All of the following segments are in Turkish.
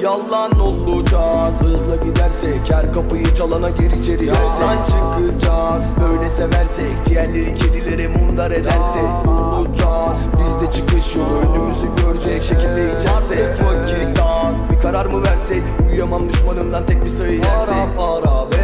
Yalan olacağız. Hızla gidersek her kapıyı çalana gir içeri. Yalan çıkacağız. Böyle seversek Diğerleri kedilere mundar edersek Olacağız. Biz de çıkış yolu önümüzü görecek şekilde içersek Bir karar mı versek? Uyuyamam düşmanımdan tek bir sayı yersek. Para para ve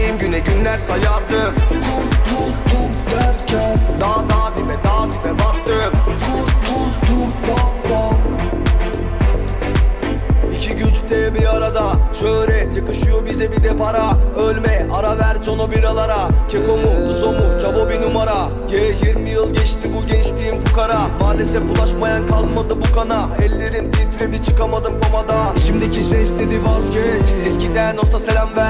Göreceğim güne günler sayardım Kurtuldum derken. Dağ dağ dibe dağ dibe battım Kurtuldum baba. İki güç de bir arada. Şöhret yakışıyor bize bir de para. Ölme ara ver cono biralara. Keko mu Uzo mu Cavo bir numara. Ye 20 yıl geçti bu gençliğim fukara. Maalesef bulaşmayan kalmadı bu kana. Ellerim titredi çıkamadım komada. Şimdiki ses dedi vazgeç. Eskiden olsa selam vermezdin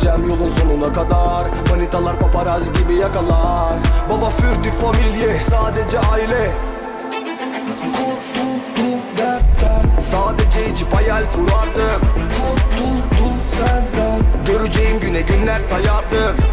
Gideceğim yolun sonuna kadar. Manitalar paparazzi gibi yakalar. Baba fürdü familye sadece aile. Kurtuldum dertten Sadece içip hayal kurardım. Kurtuldum senden. Göreceğim güne günler sayardım